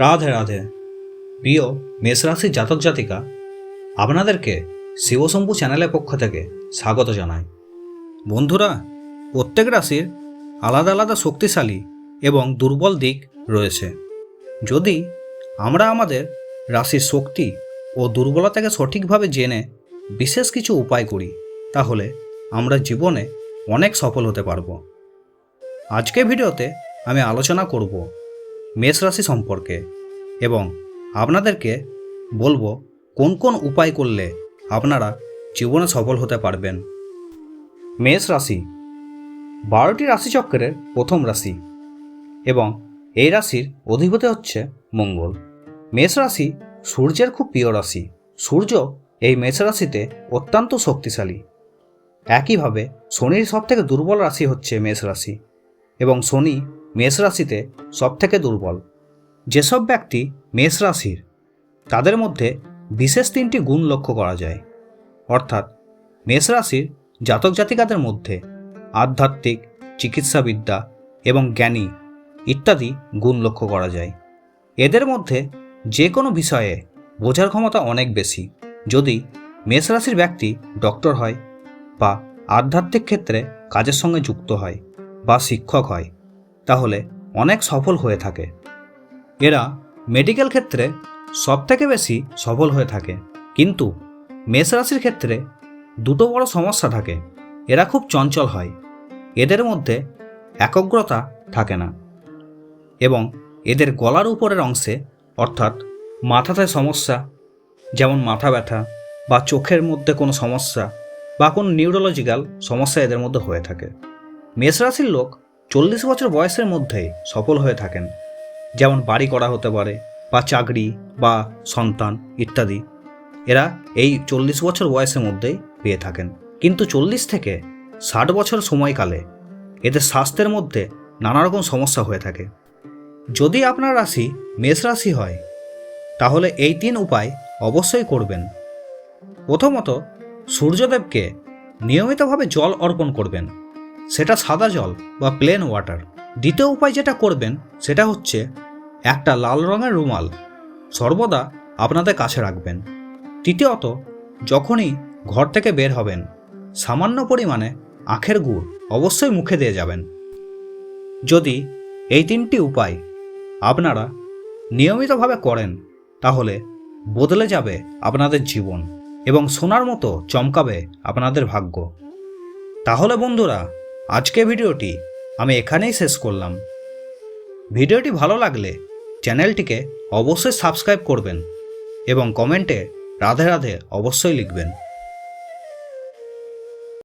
রাধে রাধে। প্রিয় মেষ রাশির জাতক জাতিকা, আপনাদেরকে শিবশম্ভু চ্যানেলের পক্ষ থেকে স্বাগত জানাই। বন্ধুরা, প্রত্যেক রাশির আলাদা আলাদা শক্তিশালী এবং দুর্বল দিক রয়েছে। যদি আমরা আমাদের রাশির শক্তি ও দুর্বলতাকে সঠিকভাবে জেনে বিশেষ কিছু উপায় করি, তাহলে আমরা জীবনে অনেক সফল হতে পারব। আজকের ভিডিওতে আমি আলোচনা করব মেষ রাশি সম্পর্কে এবং আপনাদেরকে বলব কোন কোন উপায় করলে আপনারা জীবনে সফল হতে পারবেন। মেষ রাশি, বারোটি রাশিচক্রের প্রথম রাশি এবং এই রাশির অধিপতি হচ্ছে মঙ্গল। মেষ রাশি সূর্যের খুব প্রিয় রাশি। সূর্য এই মেষ রাশিতে অত্যন্ত শক্তিশালী। একইভাবে শনির সবথেকে দুর্বল রাশি হচ্ছে মেষ রাশি এবং শনি মেষ রাশিতে সবথেকে দুর্বল। যেসব ব্যক্তি মেষ রাশির, তাদের মধ্যে বিশেষ তিনটি গুণ লক্ষ্য করা যায়। অর্থাৎ, মেষ রাশির জাতক জাতিকাদের মধ্যে আধ্যাত্মিক, চিকিৎসাবিদ্যা এবং জ্ঞানী ইত্যাদি গুণ লক্ষ্য করা যায়। এদের মধ্যে যে কোনো বিষয়ে বোঝার ক্ষমতা অনেক বেশি। যদি মেষ রাশির ব্যক্তি ডক্টর হয় বা আধ্যাত্মিক ক্ষেত্রে কাজের সঙ্গে যুক্ত হয় বা শিক্ষক হয় তাহলে অনেক সফল হয়ে থাকে। এরা মেডিকেল ক্ষেত্রে সবথেকে বেশি সফল হয়ে থাকে। কিন্তু মেষ রাশির ক্ষেত্রে দুটো বড় সমস্যা থাকে। এরা খুব চঞ্চল হয়। এদের মধ্যে একগ্রতা থাকে না। এবং এদের গলার উপরের অংশে অর্থাৎ মাথাতে সমস্যা, যেমন মাথা ব্যথা বা চোখের মধ্যে কোনো সমস্যা বা কোনো নিউরোলজিক্যাল সমস্যা এদের মধ্যে হয়ে থাকে। মেষ রাশির লোক চল্লিশ বছর বয়সের মধ্যেই সফল হয়ে থাকেন। যেমন বাড়ি করা হতে পারে বা চাকরি বা সন্তান ইত্যাদি। এরা এই চল্লিশ বছর বয়সের মধ্যেই পেয়ে থাকেন। কিন্তু চল্লিশ থেকে ষাট বছর সময়কালে এদের স্বাস্থ্যের মধ্যে নানা রকম সমস্যা হয়ে থাকে। যদি আপনার রাশি মেষ রাশি হয়, তাহলে এই তিন উপায় অবশ্যই করবেন। প্রথমত, সূর্যদেবকে নিয়মিতভাবে জল অর্পণ করবেন। সেটা সাদা জল বা প্লেন ওয়াটার দ্বিতীয় উপায় যেটা করবেন, সেটা হচ্ছে একটা লাল রঙের রুমাল সর্বদা আপনাদের কাছে রাখবেন। তৃতীয়ত, যখনই ঘর থেকে বের হবেন, সামান্য পরিমাণে আখের গুড় অবশ্যই মুখে দিয়ে যাবেন। যদি এই তিনটি উপায় আপনারা নিয়মিতভাবে করেন, তাহলে বদলে যাবে আপনাদের জীবন এবং সোনার মতো চমকাবে আপনাদের ভাগ্য। তাহলে বন্ধুরা আজকে ভিডিওটি আমি এখানেই শেষ করলাম। ভিডিওটি ভালো লাগলে চ্যানেলটিকে অবশ্যই সাবস্ক্রাইব করবেন এবং কমেন্টে রাধে রাধে অবশ্যই লিখবেন।